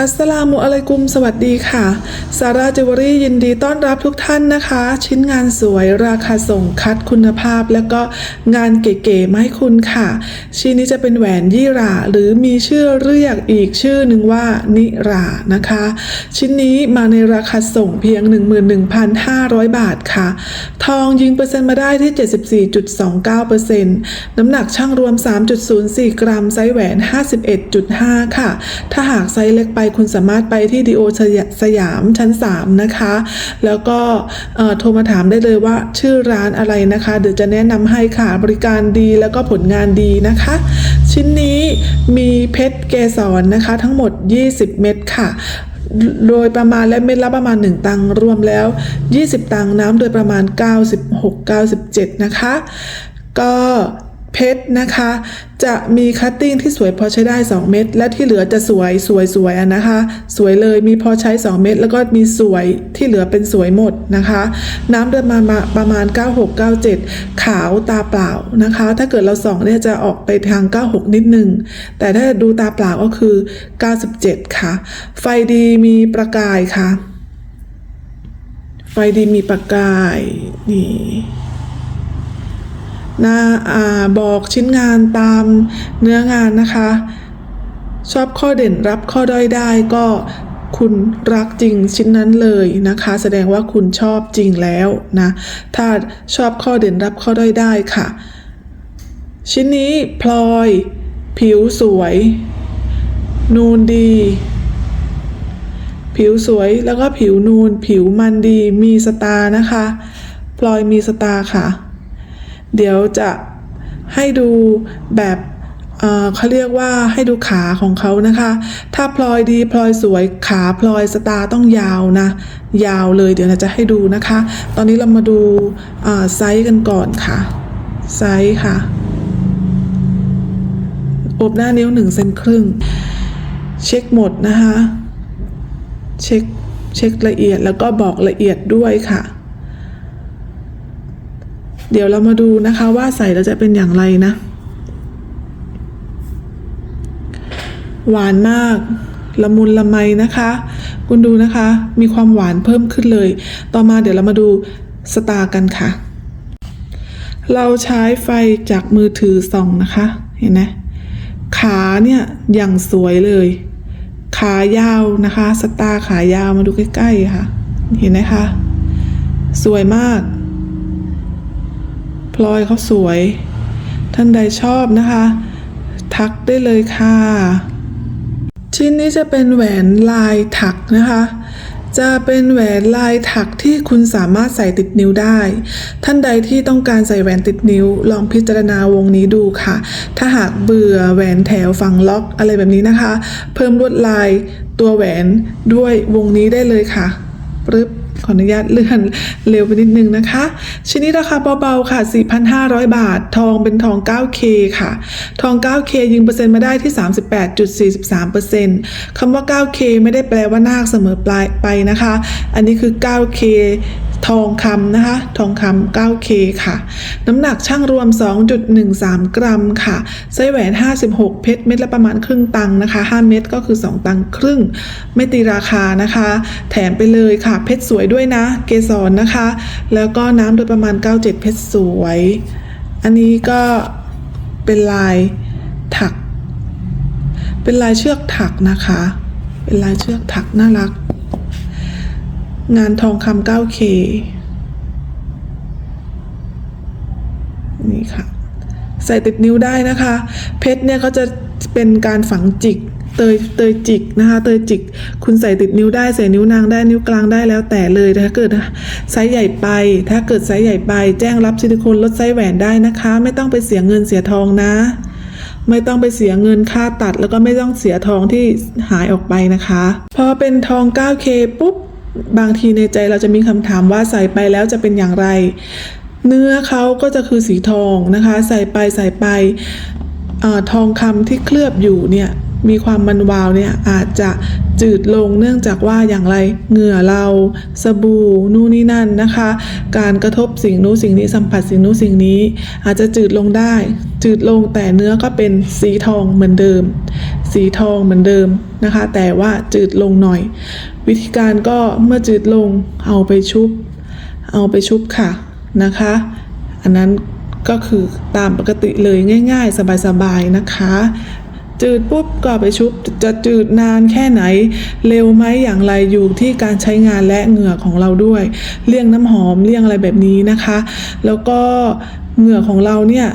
อัสสลามุอะลัยกุมสวัสดีค่ะ ซาร่าจิวเวลรี่ยินดีต้อนรับทุกท่านนะคะ ชิ้นงานสวยราคาส่งคัดคุณภาพ แล้วก็งานเก๋ๆมาให้คุณค่ะ ชิ้นนี้จะเป็นแหวนยี่หราหรือมีชื่อเรียกอีกชื่อหนึ่งว่านิรานะคะ ชิ้นนี้มาในราคาส่งเพียง 11,500 บาทค่ะ ทองยิงเปอร์เซ็นต์มาได้ที่ 74.29%น้ำหนักช่างรวม 3.04 กรัมไซส์แหวน 51.5 ค่ะ ถ้าหากไซส์เล็กไปคุณสามารถไปที่ดีโอสยามชั้น 3 นะคะ แล้วก็โทรมาถามได้เลยว่าชื่อร้านอะไรนะคะ เดี๋ยวจะแนะนำให้ค่ะ บริการดีแล้วก็ผลงานดีนะคะ ชิ้นนี้มีเพชรเกสรนะคะ ทั้งหมด 20 เม็ดค่ะโดยประมาณและเม็ดละประมาณ 1 ตังค์รวมแล้ว 20 ตังค์น้ำโดยประมาณ 96-97 นะคะ ก็ เพชรนะคะ จะมีคัตติ้งที่สวยพอใช้ได้ 2 เม็ดและที่เหลือจะสวยสวยสวยนะคะ สวยเลยมีพอใช้ 2 เม็ดแล้วก็มีสวยที่เหลือเป็นสวยหมดนะคะ น้ำเดินมาประมาณ 96-97 ขาวตาเปล่านะคะ ถ้าเกิดเราส่องเนี่ยจะออกไปทาง 96 นิดนึง แต่ถ้าดูตาเปล่าก็คือ 97 ค่ะ ไฟดีมีประกายค่ะ ไฟดีมีประกายนี่ น้าอ่าบอกชิ้นงานตามเนื้องานนะคะ ชอบข้อเด่นรับข้อด้อยได้ก็คุณรักจริงชิ้นนั้นเลยนะคะ แสดงว่าคุณชอบจริงแล้วนะ ถ้าชอบข้อเด่นรับข้อด้อยได้ค่ะ ชิ้นนี้พลอย ผิวสวย นูนดี ผิวสวยแล้วก็ผิวนูน ผิวมันดีมีสตานะคะ พลอยมีสตาค่ะ เดี๋ยวจะให้ดูแบบเเขาเรียกว่าให้ดูขาของเขานะคะ ถ้าพลอยดีพลอยสวยขาพลอยสตาต้องยาวนะ ยาวเลยเดี๋ยวเราจะให้ดูนะคะ ตอนนี้เรามาดูไซส์กันก่อนค่ะ ไซส์ค่ะ อบหน้านิ้วหนึ่งเซนครึ่ง เช็คหมดนะคะ เช็คเช็คละเอียดแล้วก็บอกละเอียดด้วยค่ะ เดี๋ยวเรามาดูนะคะว่าใส่แล้วจะเป็นอย่างไรนะ หวานมากละมุนละไมนะคะ คุณดูนะคะ มีความหวานเพิ่มขึ้นเลย ต่อมาเดี๋ยวเรามาดูสตาร์กันค่ะ เราใช้ไฟจากมือถือส่องนะคะ เห็นไหมขาเนี่ยอย่างสวยเลย ขายาวนะคะ สตาร์ขายาวมาดูใกล้ๆค่ะ เห็นไหมคะ สวยมาก พลอยเขาสวย ท่านใดชอบนะคะ ทักได้เลยค่ะ ชิ้นนี้จะเป็นแหวนลายถักนะคะ จะเป็นแหวนลายถักที่คุณสามารถใส่ติดนิ้วได้ ท่านใดที่ต้องการใส่แหวนติดนิ้ว ลองพิจารณาวงนี้ดูค่ะ ถ้าหากเบื่อแหวนแถวฝั่งล็อกอะไรแบบนี้นะคะ เพิ่มลวดลายตัวแหวนด้วยวงนี้ได้เลยค่ะปึ๊บ ขออนุญาตเลื่อนเร็วไปนิดนึงนะคะ ชิ้นนี้ราคาเบาๆค่ะ 4,500 บาท ทองเป็นทอง 9K ค่ะ ทอง 9K ยิงเปอร์เซ็นต์มาได้ที่ 38.43%คำว่า 9K ไม่ได้แปลว่านาคเสมอปลายไปนะคะ อันนี้คือ 9K ทองคำนะคะ ทองคำ 9K ค่ะ น้ำหนักช่างรวม 2.13 กรัมค่ะไส้แหวน 56 เพชร เม็ดละประมาณครึ่งตังค์นะคะ 5 เม็ดก็คือ 2 ตังค์ครึ่ง ไม่ตีราคานะคะ แถมไปเลยค่ะ เพชรสวยด้วยนะ เกสรนะคะ แล้วก็น้ำโดยประมาณ 97 เพชรสวย อันนี้ก็เป็นลายถัก เป็นลายเชือกถักนะคะ เป็นลายเชือกถักน่ารัก งานทองคำ 9K นี่ค่ะ ใส่ติดนิ้วได้นะคะ เพชรเนี่ยเขาจะเป็นการฝังจิก เตย เตยจิกนะคะ เตยจิก คุณใส่ติดนิ้วได้ ใส่นิ้วนางได้ นิ้วกลางได้แล้วแต่เลย ถ้าเกิดไซส์ใหญ่ไป ถ้าเกิดไซส์ใหญ่ไป แจ้งรับซิลิโคนลดไซส์แหวนได้นะคะ ไม่ต้องไปเสียเงินเสียทองนะ ไม่ต้องไปเสียเงินค่าตัด แล้วก็ไม่ต้องเสียทองที่หายออกไปนะคะ พอเป็นทอง 9K ปุ๊บ บางทีในใจเราจะมีคำถามว่าใส่ไปแล้วจะเป็นอย่างไร เนื้อเขาก็จะคือสีทองนะคะ ใส่ไปใส่ไปอทองคำที่เคลือบอยู่เนี่ยมีความมันวาวเนี่ยอาจจะจืดลงเนื่องจากว่าอย่างไรเหงื่อเราสบู่นู่นนี่นั่นนะคะ การกระทบสิ่งนู้นสิ่งนี้สัมผัสสิ่งนู้นสิ่งนี้ อาจจะจืดลงได้ จืดลงแต่เนื้อก็เป็นสีทองเหมือนเดิม สีทองเหมือนเดิมนะคะ แต่ว่าจืดลงหน่อย วิธีการก็เมื่อจืดลงเอาไปชุบ เอาไปชุบค่ะนะคะ อันนั้นก็คือตามปกติเลยง่าย ๆ สบายๆนะคะ จืดปุ๊บก็ไปชุบจะจืดนานแค่ไหน เร็วไหมอย่างไรอยู่ที่การใช้งานและเหงื่อของเราด้วย เลี่ยงน้ำหอมเลี่ยงอะไรแบบนี้นะคะ แล้วก็เหงื่อของเราเนี่ย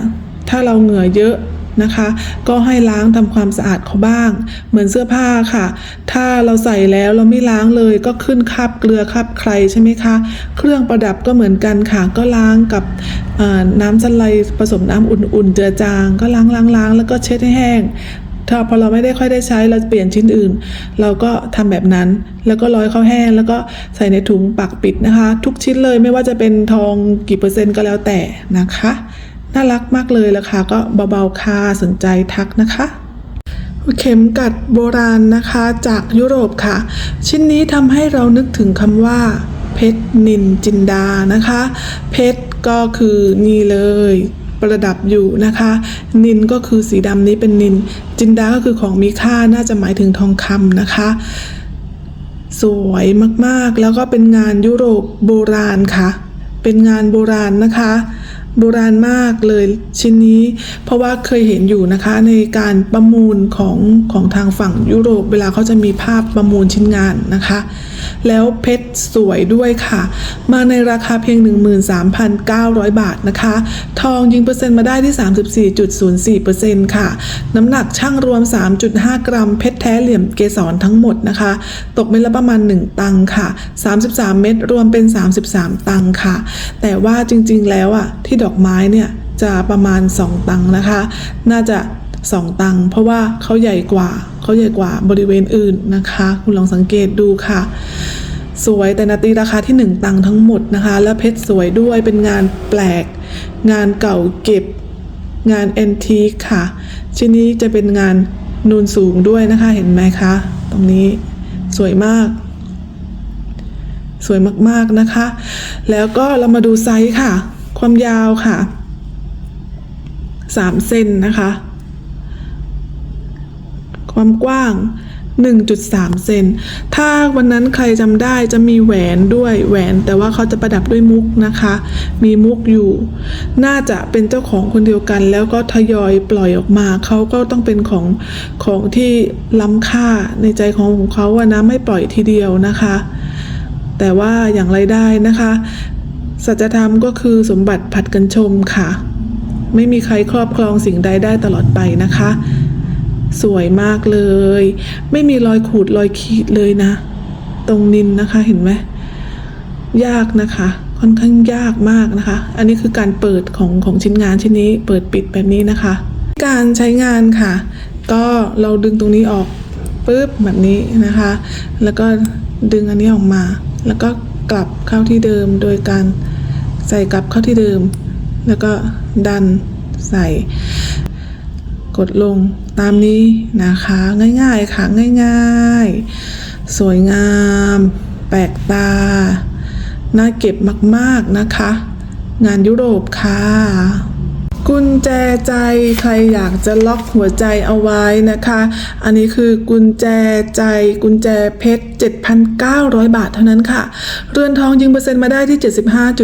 ถ้าเราเหงื่อเยอะ นะคะ ก็ให้ล้างทำความสะอาดเขาบ้าง เหมือนเสื้อผ้าค่ะ ถ้าเราใส่แล้วเราไม่ล้างเลยก็ขึ้นคราบเกลือคราบใครใช่ไหมคะ เครื่องประดับก็เหมือนกันค่ะ ก็ล้างกับน้ำสไลด์ผสมน้ำอุ่นๆ เจือจาง ก็ล้างล้างล้างแล้วก็เช็ดให้แห้งถ้าพอเราไม่ได้ค่อยได้ใช้เราเปลี่ยนชิ้นอื่น เราก็ทำแบบนั้นแล้วก็ร้อยเข้าแห้ง แล้วก็ใส่ในถุงปักปิดนะคะ ทุกชิ้นเลยไม่ว่าจะเป็นทองกี่เปอร์เซ็นต์ก็แล้วแต่นะคะ น่ารักมากเลยราคาก็เบาๆค่ะสนใจทักนะคะ เข็มกัดโบราณนะคะจากยุโรปค่ะ ชิ้นนี้ทำให้เรานึกถึงคำว่า เพชรนินจินดานะคะ เพชรก็คือนี่เลยประดับอยู่นะคะ นินก็คือสีดำนี้เป็นนิน จินดาก็คือของมีค่าน่าจะหมายถึงทองคำนะคะ สวยมากๆแล้วก็เป็นงานยุโรปโบราณค่ะ เป็นงานโบราณนะคะ โบราณมากเลยชิ้นนี้ เพราะว่าเคยเห็นอยู่นะคะในการประมูลของของทางฝั่งยุโรป เวลาเขาจะมีภาพประมูลชิ้นงานนะคะ แล้วเพชรสวยด้วยค่ะ มาในราคาเพียง 13,900 บาทนะคะ ทองยิงเปอร์เซ็นต์มาได้ที่ 34.04%ค่ะ น้ำหนักช่างรวม 3.5 กรัม เพชรแท้เหลี่ยมเกสรทั้งหมดนะคะ ตกเม็ดละประมาณ 1 ตังค่ะ 33 เม็ดรวมเป็น 33 ตังค่ะ แต่ว่าจริงๆแล้วอะที่ดอกอกไม้เนี่ยจะประมาณ 2 ตังนะคะ น่าจะ 2 ตัง เพราะว่าเขาใหญ่กว่าเขาใหญ่กว่าบริเวณอื่นนะคะ คุณลองสังเกตดูค่ะ สวยแต่นาตีราคาที่ 1 ตังค์ทั้งหมดนะคะ แล้วเพชรสวยด้วยเป็นงานแปลก งานเก่าเก็บ งานแอนทีคค่ะ ชิ้นนี้จะเป็นงานนูนสูงด้วยนะคะเห็นไหมคะ ตรงนี้สวยมากสวยมาก ๆ นะคะ แล้วก็เรามาดูไซส์ค่ะ ความยาวค่ะ3เซนนะคะ ความกว้าง 1.3 เซน ถ้าวันนั้นใครจำได้จะมีแหวนด้วยแหวน แต่ว่าเขาจะประดับด้วยมุกนะคะ มีมุกอยู่ น่าจะเป็นเจ้าของคนเดียวกัน แล้วก็ทยอยปล่อยออกมา เขาก็ต้องเป็นของของที่ล้ำค่าในใจของของเขาอะนะ ไม่ปล่อยทีเดียวนะคะ แต่ว่าอย่างไรได้นะคะ สัจธรรมก็คือสมบัติผัดกันชมค่ะ ไม่มีใครครอบครองสิ่งใดได้ตลอดไปนะคะ สวยมากเลย ไม่มีรอยขูดรอยขีดเลยนะ ตรงนินนะคะเห็นไหมยากนะคะ ค่อนข้างยากมากนะคะ อันนี้คือการเปิดของของชิ้นงานชิ้นนี้ เปิดปิดแบบนี้นะคะ การใช้งานค่ะ ก็เราดึงตรงนี้ออกปุ๊บแบบนี้นะคะ แล้วก็ดึงอันนี้ออกมา แล้วก็ กลับเข้าที่เดิมโดยการใส่กลับเข้าที่เดิม แล้วก็ดันใส่ กดลงตามนี้นะคะง่ายๆค่ะง่ายๆ สวยงาม แปลกตา น่าเก็บมากๆนะคะ งานยุโรปค่ะ กุญแจใจใครอยากจะล็อกหัวใจเอาไว้นะคะ อันนี้คือกุญแจใจกุญแจเพชร 7,900 บาทเท่านั้นค่ะ เรือนทองยิงเปอร์เซ็นต์มาได้ที่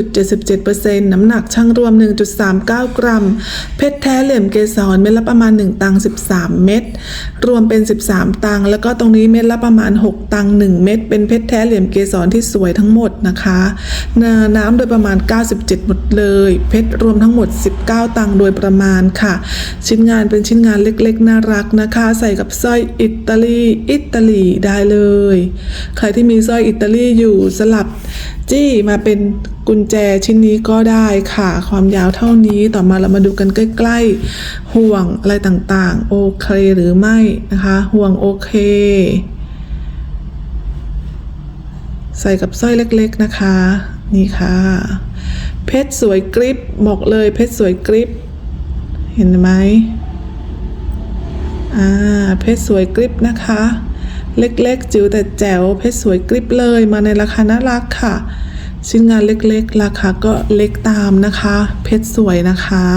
75.77%น้ำหนักช่างรวม 1.39 กรัม เพชรแท้เหลี่ยมเกสรเม็ดละประมาณ 1 ตัง 13 เม็ดรวมเป็น 13 ตัง แล้วก็ตรงนี้เม็ดละประมาณ 6 ตัง 1 เม็ดเป็นเพชรแท้เหลี่ยมเกสรที่สวยทั้งหมดนะคะน้ำโดยประมาณ 97 หมดเลย เพชรรวมทั้งหมด 19 ตังโดยประมาณค่ะ ชิ้นงานเป็นชิ้นงานเล็กๆ น่ารักนะคะ ใส่กับสร้อยอิตาลีอิตาลีได้เลย ใครที่มีสร้อยอิตาลีอยู่สลับจี้มาเป็นกุญแจชิ้นนี้ก็ได้ค่ะ ความยาวเท่านี้ต่อมาเรามาดูกันใกล้ๆ ห่วงอะไรต่างๆ โอเคหรือไม่นะคะ ห่วงโอเค ใส่กับสร้อยเล็กๆนะคะ นี่ค่ะ เพชรสวยกริบบอกเลยเพชรสวยกริบเห็นไหมอ่าเพชรสวยกริบนะคะ เล็กๆ จิ๋วแต่แจ๋วเพชรสวยกริบเลยมาในราคาน่ารักค่ะ ชิ้นงานเล็กๆ ราคาก็เล็กตามนะคะ เพชรสวยนะคะ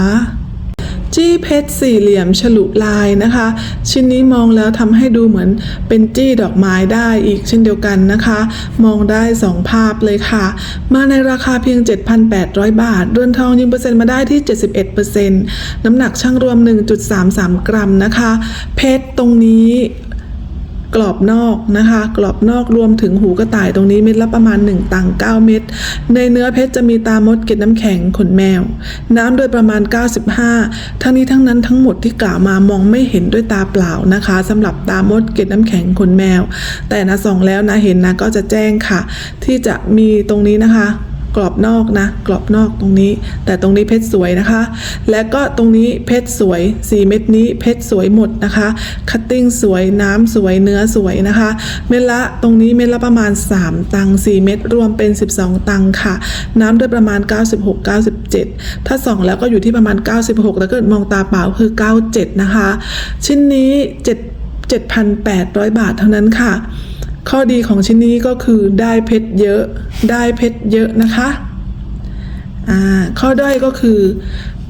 จี้เพชรสี่เหลี่ยมฉลุลายนะคะ ชิ้นนี้มองแล้วทำให้ดูเหมือนเป็นจี้ดอกไม้ได้อีกเช่นเดียวกันนะคะ มองได้สองภาพเลยค่ะ มาในราคาเพียง 7,800 บาทเรือนทองยิงเปอร์เซ็นต์มาได้ที่ 71%น้ำหนักช่างรวม 1.33 กรัมนะคะ เพชรตรงนี้ กรอบนอกนะคะ กรอบนอกรวมถึงหูกระต่ายตรงนี้เม็ดละประมาณ 1ตัง9เม็ดในเนื้อเพชรจะมีตามดเกล็ดน้ำแข็งขนแมว น้ำโดยประมาณ 95 ทั้งนี้ทั้งนั้นทั้งหมดที่กล่าวมามองไม่เห็นด้วยตาเปล่านะคะสำหรับตามดเกล็ดน้ำแข็งขนแมว แต่นะส่องแล้วนะเห็นนะก็จะแจ้งค่ะ ที่จะมีตรงนี้นะคะ กรอบนอกนะ กรอบนอกตรงนี้ แต่ตรงนี้เพชรสวยนะคะ และก็ตรงนี้เพชรสวย 4 เม็ดนี้เพชรสวยหมดนะคะคัตติ้งสวยน้ำสวยเนื้อสวยนะคะ เม็ดละตรงนี้เม็ดละประมาณ 3 ตังค์4เม็ดรวมเป็น 12 ตังค์ค่ะ น้ำด้วยประมาณ 96 97 ถ้าส่องแล้วก็อยู่ที่ประมาณ 96แล้วก็มองตาเปล่าคือ 97 นะคะ ชิ้นนี้ 7 7,800 บาทเท่านั้นค่ะ ข้อดีของชิ้นนี้ก็คือได้เพชรเยอะได้เพชรเยอะนะคะข้อด้อยก็คือ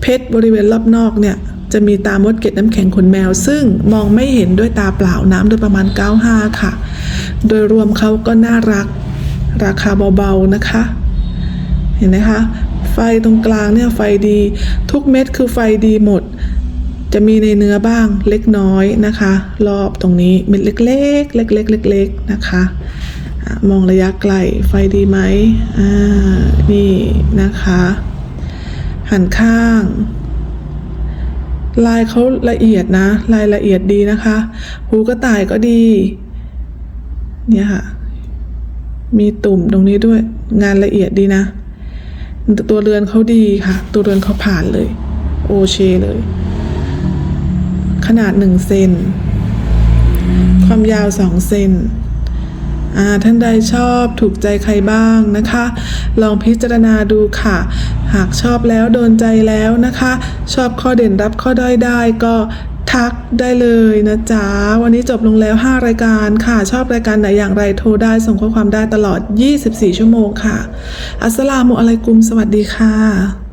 เพชรบริเวณรอบนอกเนี่ยจะมีตามดเกล็ดน้ำแข็งขนแมว ซึ่งมองไม่เห็นด้วยตาเปล่าน้ำโดยประมาณ 95 ค่ะ โดยรวมเขาก็น่ารักราคาเบาๆนะคะ เห็นไหมคะ ไฟตรงกลางเนี่ยไฟดี ทุกเม็ดคือไฟดีหมด จะมีในเนื้อบ้างเล็กน้อยนะคะ รอบตรงนี้เม็ดเล็กๆ เล็กๆเล็กๆนะคะมองระยะไกลไฟดีไหมอ่านี่นะคะ หันข้าง ลายเขาละเอียดนะลายละเอียดดีนะคะ หูกระต่ายก็ดี เนี่ยค่ะ มีตุ่มตรงนี้ด้วยงานละเอียดดีนะ ตัวเรือนเขาดีค่ะ ตัวเรือนเขาผ่านเลย โอเชเลย ขนาดหนึ่งเซน ความยาวสองเซนอ่าท่านใดชอบถูกใจใครบ้างนะคะ ลองพิจารณาดูค่ะ หากชอบแล้วโดนใจแล้วนะคะ ชอบข้อเด่นรับข้อด้อยได้ก็ทักได้เลยนะจ๊ะ วันนี้จบลงแล้ว 5 รายการค่ะ ชอบรายการไหนอย่างไรโทรได้ส่งข้อความได้ตลอด 24 ชั่วโมงค่ะ อัสสลามุอะลัยกุม สวัสดีค่ะ